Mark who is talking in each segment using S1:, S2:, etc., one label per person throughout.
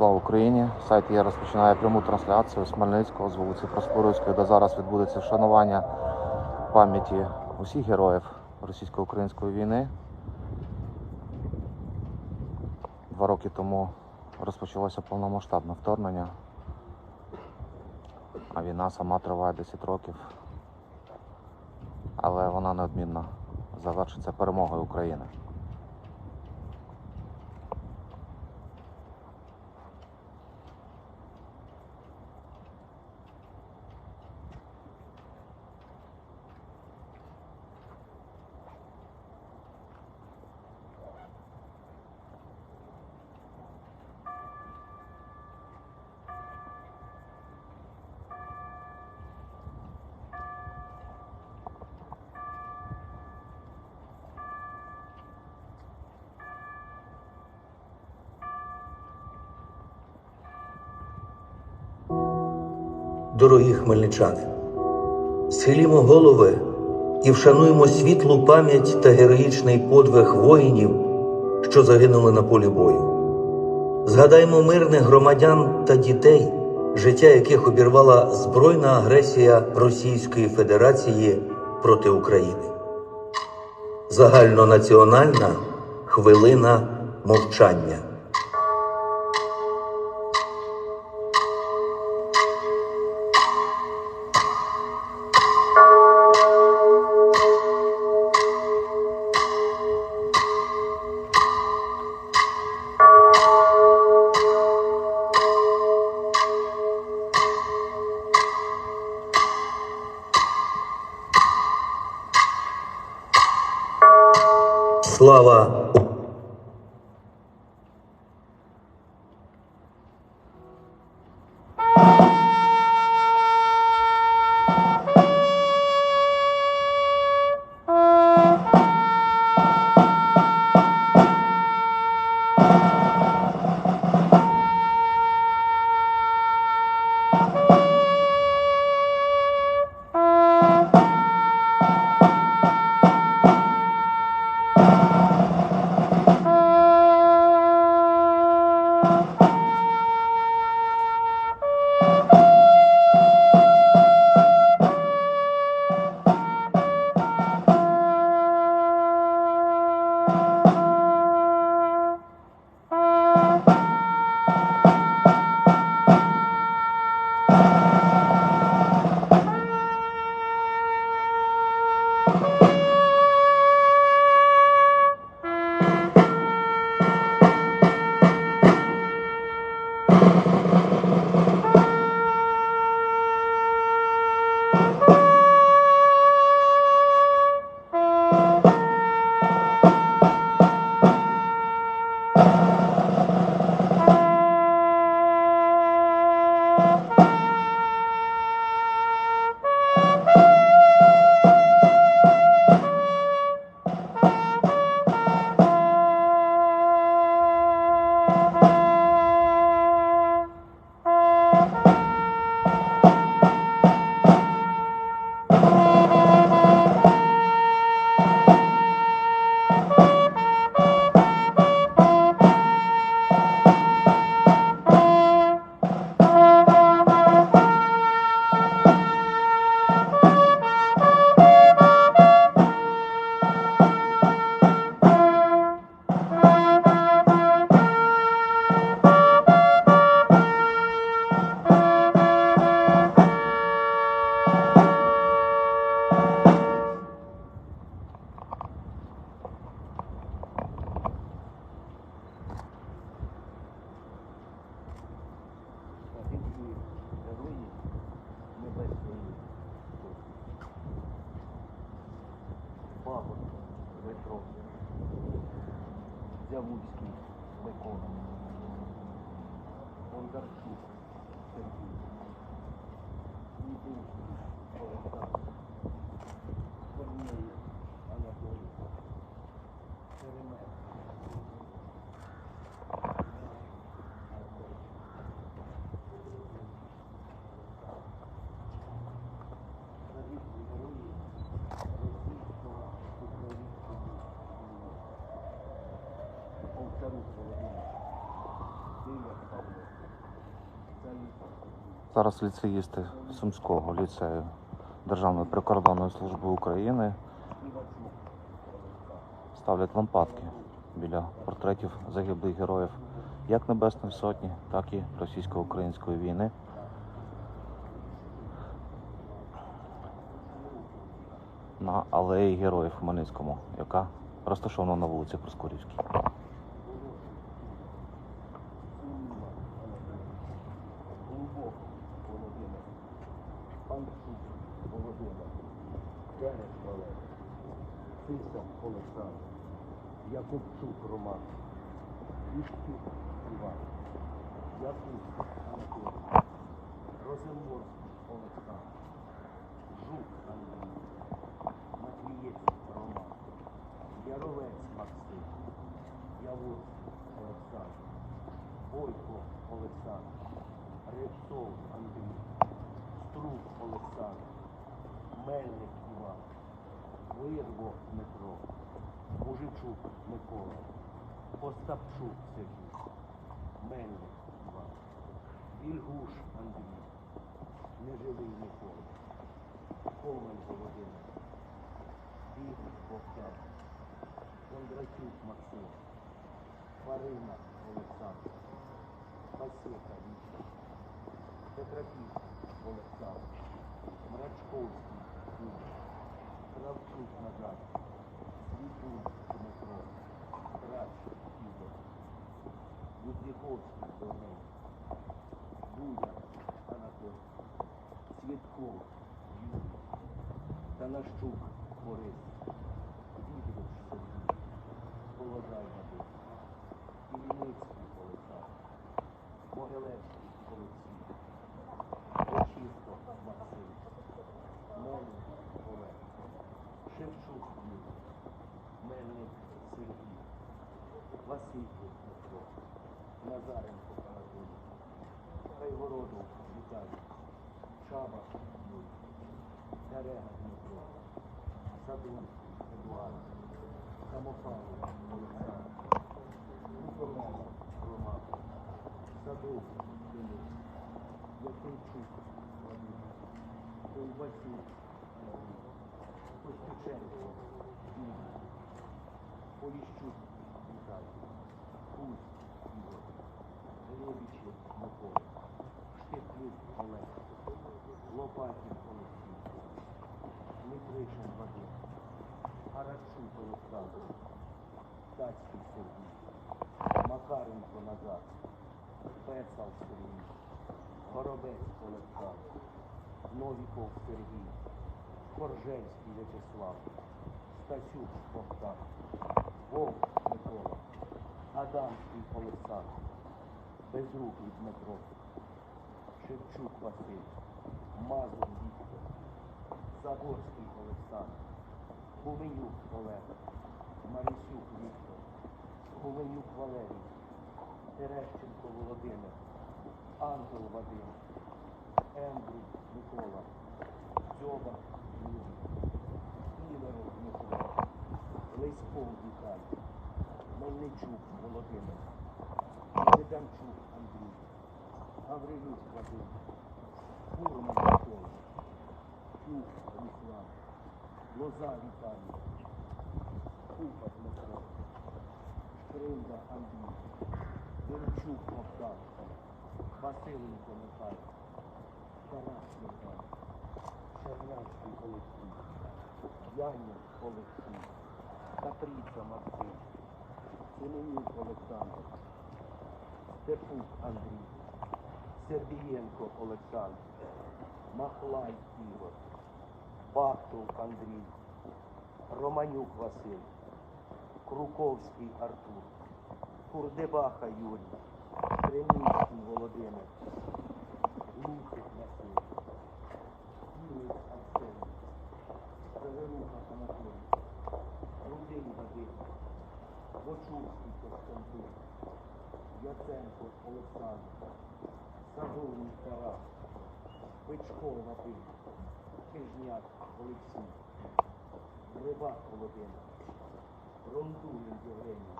S1: Слава Україні! Сайт є розпочинає пряму трансляцію з Хмельницького з вулиці Проскурівської, де зараз відбудеться вшанування пам'яті усіх героїв російсько-української війни. Два роки тому розпочалося повномасштабне вторгнення, а війна сама триває 10 років. Але вона неодмінно завершиться перемогою України.
S2: Дорогі хмельничани, схилімо голови і вшануємо світлу пам'ять та героїчний подвиг воїнів, що загинули на полі бою. Згадаймо мирних громадян та дітей, життя яких обірвала збройна агресія Російської Федерації проти України. Загальнонаціональна хвилина мовчання. Слава
S1: зараз ліцеїсти Сумського ліцею Державної прикордонної служби України ставлять лампадки біля портретів загиблих героїв як Небесної Сотні, так і російсько-української війни. На алеї героїв Хмельницькому, яка розташована на вулиці Проскурівській.
S3: Глубок Володимир, Панчук Володимир, Тереш Валерій, Фисак Олександр, Якубчук Роман, Іщук Іван, Якуб Анатолій, Розенборський Олександр, Жук Андрій, Матвієць Роман, Яровець Максим, Яворський Олександр, Бойко Олександр, Ревцов Андрій, Струк Олександр, Мельник Іван, Вирво Дмитро, Мужичук Микола, Остапчук Сергій, Мельник Іван, Вільгуш Андрій, Неживий Микола, Коваль Володимир, Біг Богдан, Кондратюк Максим, Фарина Олександр, Пасека Віктор, Петраків Олександр, Мрачковський Юрій, Кравчук Назар, Світун Дмитро, Трач Ігор, Будзіковський Доней, Буя Анатолій, Цвітков Юрій, Танащук Борис, Полозай Вадим, Ільницький Олександр, Могилевський Олексій, Очисто Максим, Мельник Олег, Шевчук Юрій, Мельник Сергій, Василько Дмитро, Назаренко Анатолій, Кайгородов Віталій, Чаба Юрій, Терега Дмитро, Садун Едуард, Самопалова Олександр, Мухомелов Роман, Садов Денис, Якимчук Владимир, Андрій, Костюченко. Ігор, Поліщук Віталій, Кузь Ігор, Глебічев Микола, Штеплюк Олег, Лопатін Олексій, Дмитришин Вадим, Гарачук Олександр, Тацький Сергій, Макаренко Назар, Пецал Сергій, Горобець Олександр, Новіков Сергій, Коржельський В'ячеслав, Стасюк Богдан, Вовк Микола, Адамський Олександр, Безрукий Дмитро, Шевчук Василь, Мазур Віктор, Загорський Олександр, Гуменюк Олег, Марисюк Віктор, Гуменюк Валерій, Терещенко Володимир, Ангел Вадим, Ендрій Микола, Дзьоба Юрій, Ілеров Дмитро, Лиськов Віталій, Мельничук Володимир, Недамчук Андрій, Гаврилюк Вадим, Фурман Микола, Чук Руслан, Лоза Віталій, Купа Дмитро, Шкринда Андрій, Демчук Богдан, Василенко Михайло, Тарас Михайло, Чернявський Олексій, Янів Олексій, Катриця Максим, Семенюк Олександр, Степук Андрій, Сергієнко Олександр, Махлай Ігор, Бахтов Андрій, Романюк Василь, Круковський Артур, Курдебаха Юрій, Кремінський Володимир, Василь, Северуха Анатолій, Рудий Вадим, Бочурський Костянтин, Яценко Олександр, Садовник Тарас, Пичков Вадим, Хижняк Олексій, Рибак Володимир, Рондулін Євгеній,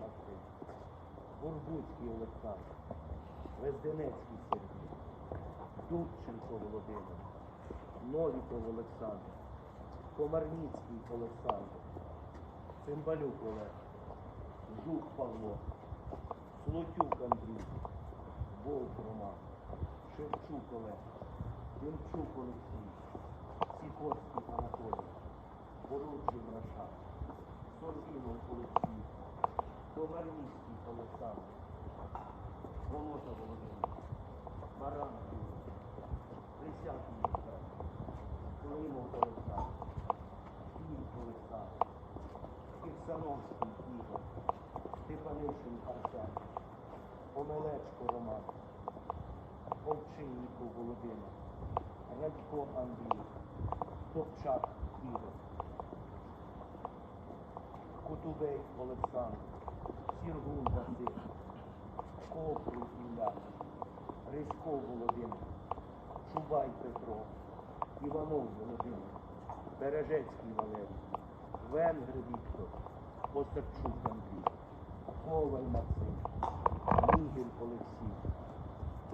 S3: Максим, Бурбуцький Олександр, Везденецький Сергій, Дудченко Володимир, Новіков Олександр, Комарніцький Олександр, Цимбалюк Олег, Жук Павло, Слотюк Андрій, Вовк Роман, Шевчук Олег, Демчук Олексій, Сікорський Анатолій, Боруджин Раша, Сорвінов Олексій, Комарніцький Олександр, Волота Володимир, Баран Юрій, Присяжний Віктор, Климов Олександр, Київ Олександр, Кирсановський Ігор, Степанишин Арсен, Омелечко Роман, Овчинников Володимир, Радько Андрій, Топчак Ігор, Кутубей Олександр, Сіргун Василь, Копру Ілля, Риськов Володимир, Чубай Петро, Іванов Володимир, Бережецький Валерій, Венгр Віктор, Осадчук Андрій, Коваль Максим, Мігель Олексій,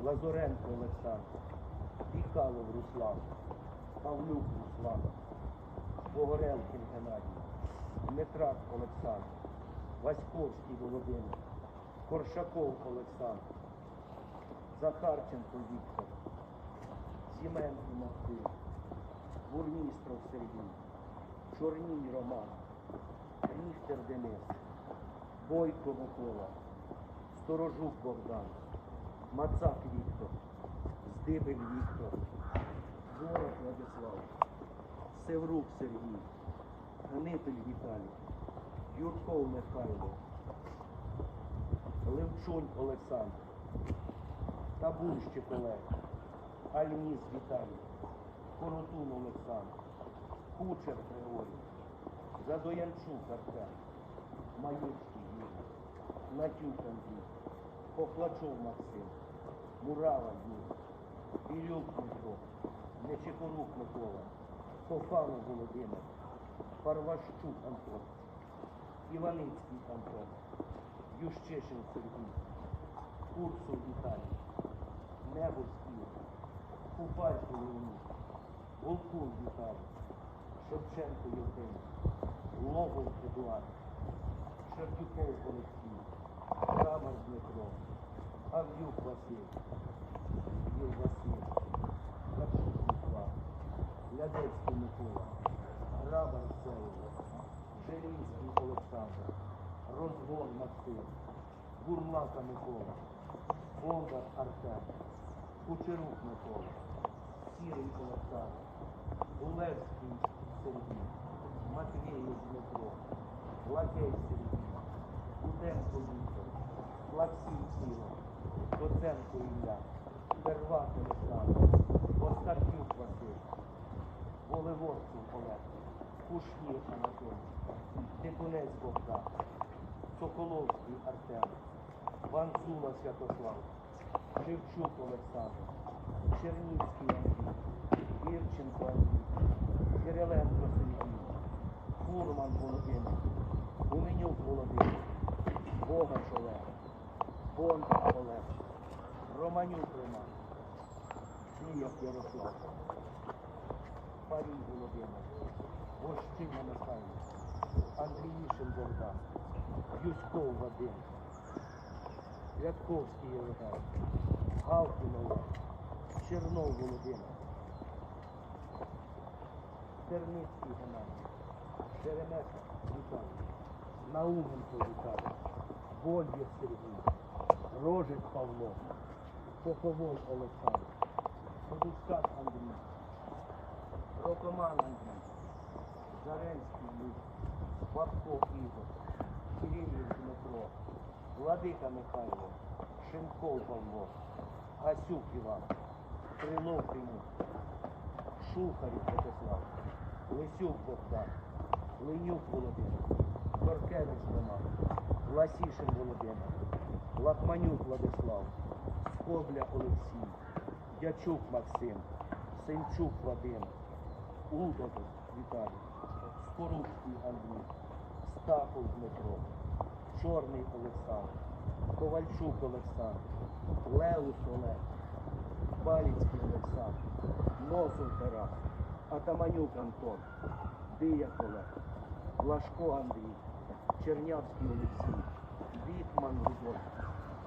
S3: Лазоренко Олександр, Піхалов Руслан, Павлюк Руслан, Погорелкін Геннадій, Дмитрак Олександр, Васьковський Володимир, Коршаков Олександр, Захарченко Віктор, Сіменко Максим, Бурмістров Сергій, Чорній Роман, Ріхтер Денис, Бойко Микола, Сторожук Богдан, Мацак Віктор, Здибик Віктор, Ворог Владислав, Севрук Сергій, Гнитель Віталій, Юрков Михайло, Левчунь Олександр, Табунщик Олег, Альніс Віталій, Коротун Олександр, Кучер Григорій, Задоянчук Артем, Маючий Юрій, Натюк Андрій, Поплачов Максим, Мурава Юрій, Ілюк Дмитро, Нечипорук Микола, Кофанов Володимир, Парващук Антон, Іваницький Антон, Ющишин Сергій, Курсов Віталій, Небовський Ігор, Купалько Леонід, Волкун Віталій, Шевченко Євгеній, Логов Едуард, Шердюков Олексій, Крамер Дмитро, Авдюк Василь, Юр Василь, Качук Микола, Лядецький Микола, Грабар Село, Желінський Олександр, Розвон Максим, Бурлака Микола, Бондар Артем, Кучерук Микола, Сірий Олександр, Улевський Сергій, Матвієв Дмитро, Лакей Сергій, Уденко Віктор, Плаксій Ігор, Доценко Ілля, Первак Олександр, Остапюк Василь, Воливорців Олег, Кушнір Анатолій, Тикунець Богдан, Соколовський Артем, Ванцула Святослав, Шевчук Олександр, Чернівський Андрій, Ірченко Андрій, Кириленко Сергій, Фурман Володимир, Гуменюк Володимир, Богач Олег, Бондар Олег, Романюк Роман, Чуєв Ярослав, Парій Володимир, Вощина Михайло, Андріїшин Богдан, Юськов Вадим, Рядковський Євген, Галкін Олег, Чернов Володимир, Терницький Геннадій, Шеремета Віталій, Науменко Віталій, Больєв Сергій, Рожик Павло, Поповой Олександр, Подускак Андрій, Рокоман Андрій, Заренський Люк, Бабко Ігор, Кирилів Дмитро, Владика Михайло, Шенков Павло, Гасюк Іван, Крилов Тимур, Шухарів Святослав, Лисюк Богдан, Ленюк Володимир, Торкевич Роман, Ласішин Володимир, Лахманюк Владислав, Скобля Олексій, Дячук Максим, Сенчук Вадим, Удобов Віталій, Скорубський Андрій, Стахов Дмитро, Чорний Олександр, Ковальчук Олександр, Леус Олег, Баліцький Олександр, Носов Тарас, Атаманюк Антон, Дия Лашко Андрій, Чернявський Олексій, Вітман Рудольф,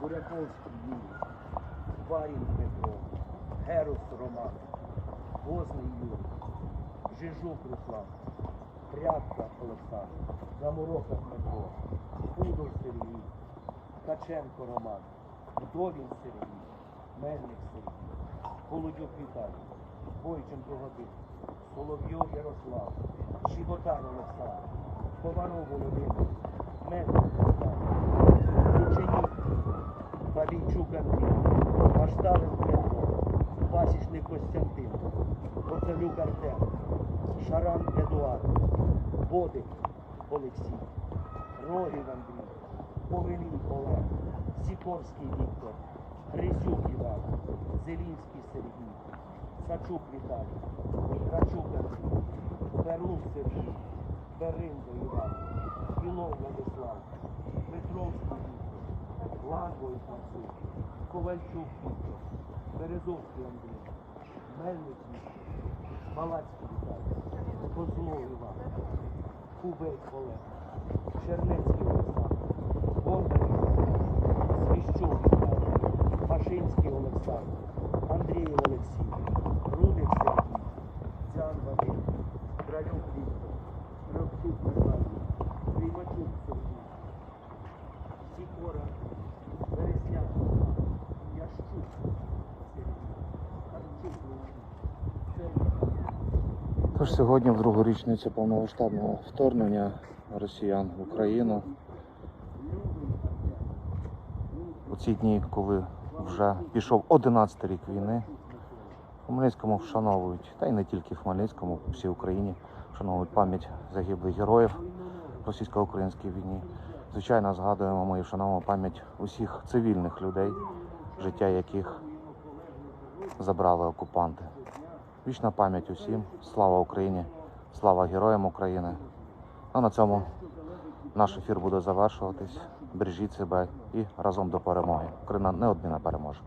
S3: Буряковський Юрій, Барін Петро, Герус Роман, Возний Юрій, Жижук Руслан, Прядка Олександр, Заморока Дмитро, Пудов Сергій, Ткаченко Роман, Вдовін Сергій, Мельник Сергій, Холодюк Віталій, Бойченко Вадим, Соловйов Ярослав, Щіготар Олександр, Коваров Володимир, Мельник Богдан, Кученюк, Андрій, Машталин Петро, Пасічник Костянтин, Коцелюк Артем, Шаран Едуард, Бодик Олексій, Рогів Андрій, Повелій Олег, Сікорський Віктор, Гризюк Іван, Зелінський Сергій, Сачук Віталій, Рачук Андрій, Перун Сергій, Беринго Іван, Білов Владислав, Петровський Віктор, Лагой Максим, Ковальчук Віктор, Березовський Андрій, Мельник Віктор, Малацький Віталій, Козлов Іван, Кубей Олег, Чернецький Олександр, Бондар Віталій, Свіщук Віталій, Пашинський Олександр, Андрієв Олексій, Рудик Сергій, Дзян Вадим, Дралюк Віктор, Кравчук Михайло, Приймачук Сергій, Сікора, Березняк, Ящук Сергій, Харчук Леонід,
S1: Тож сьогодні, в другу річницю повномасштабного вторгнення росіян в Україну, у ці дні, коли вже пішов 11 рік війни, Хмельницькому вшановують, та й не тільки в Хмельницькому, по всій Україні вшановують пам'ять загиблих героїв російсько-українській війні. Звичайно, згадуємо ми і вшановуємо пам'ять усіх цивільних людей, життя яких забрали окупанти. Вічна пам'ять усім. Слава Україні! Слава героям України! А на цьому наш ефір буде завершуватись. Бережіть себе і разом до перемоги. Україна неодмінно переможе.